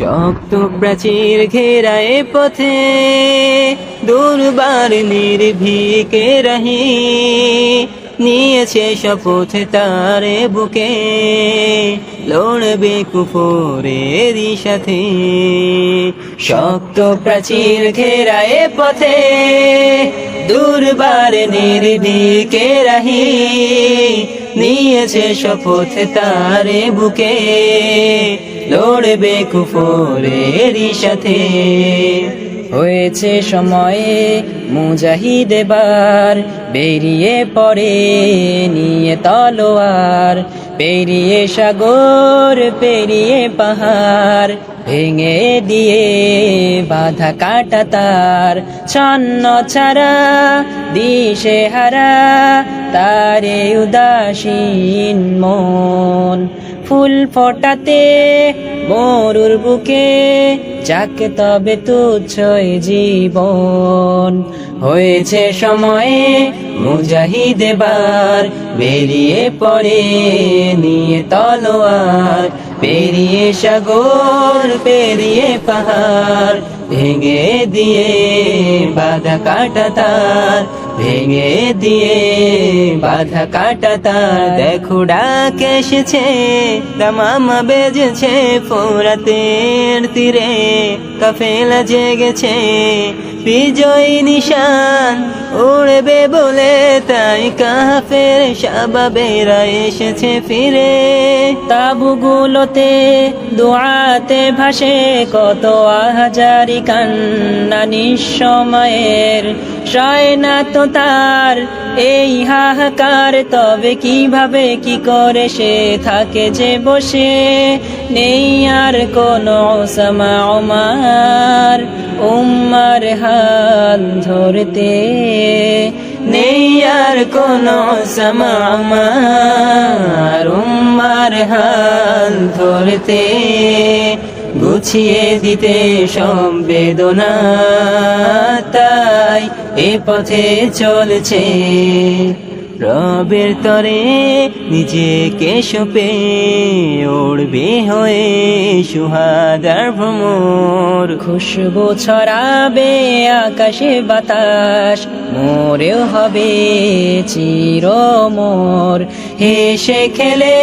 শক্ত প্রাচীর ঘেরায় পথে, দুর্বার নির্ভীকে রহি, নিয়েছে শপথ তারে বুকে, লড়বে কুফরেরই সাথে। শক্ত প্রাচীর ঘেরায় পথে দুর্বার নির্ভীকে রহি, নিয়েছে শপথ তারে বুকে। লড়বে কুফরেরই সাথে। হয়েছে সময়ে মুজাহিদ এবার, বেরিয়ে পড়ে নিয়ে তলোয়ার। পেরিয়ে সাগর, পেরিয়ে পাহাড়, ভেঙে দিয়ে বাধা কাটা তার। ছন্ন ছাড়া, দিশে হারা, তারে উদাসীন মন। ফুল ফোটাতে, মরুর বুকে যাকে তবে তুচ্ছই জীবন। হয়েছে সময়ে মুজাহিদ এবার বেরিয়ে পড়ে, নিয়ে তলোয়ার, পেরিয়ে সাগর, পেরিয়ে পাহাড়, ভেঙে দিয়ে বাধা কাটা তার। ভেঙে দিয়ে বাধা কাটা তার। দেখো ডাক এসেছে, দামামা বেজেছে ফোরাতের তীরে। কাফেলা জেগেছে, বিজয় নিশান উড়বে বলে তাই কাফের সাবাবেরা এসেছে ফিরে। তাবুগুলোতে দোয়াতে ভাসে কত হাজারি কান্না নিঃসময়ের। সয় না তো তার এই হাহাকার, তবে কীভাবে কি করে সে থাকে যে বসে? নেই আর কোনো সমা আমার উম্মার হাত ধরতে। নেই আর কোন সমামার উম্মার হাল ধরতে। গুছিয়ে দিতে সব বেদনা তাই এ পথে চলছে। রবের তরে নিজেকে সপে উড়বে হয়ে সুহাদার ভ্রমর। খুশবু ছড়াবে আকাশে বাতাস, মোরেও হবে চির মোর হেসে খেলে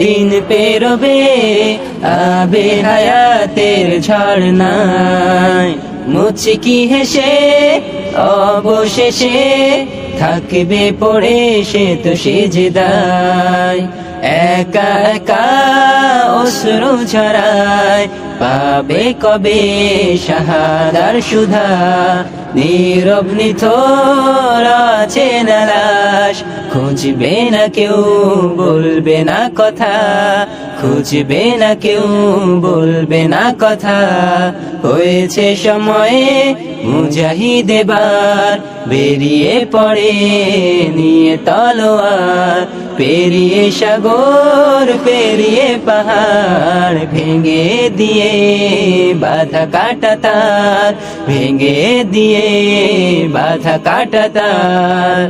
দিন পেরোবে, আবে হায়াতের ঝর্ণায়। মুচকি হেসে, অবশেষে থাকবে পড়ে সে তো সেজদায়। একা একা অশ্রু ঝরায় পাবে কবে সাহাদার সুধা? নীরব নিথর আছে না লাশ খুঁজবে না কেউ, বলবে না কথা। খুঁজবে না কেউ, বলবে না কথা। হয়েছে সময়ে মুজাহিদ এবার। বেরিয়ে পড়ে নিয়ে তলোয়ার। পেরিয়ে সাগর পেরিয়ে পাহাড় ভেঙে দিয়ে বাধা কাটা তার ভেঙে দিয়ে বাধা কাটা তার।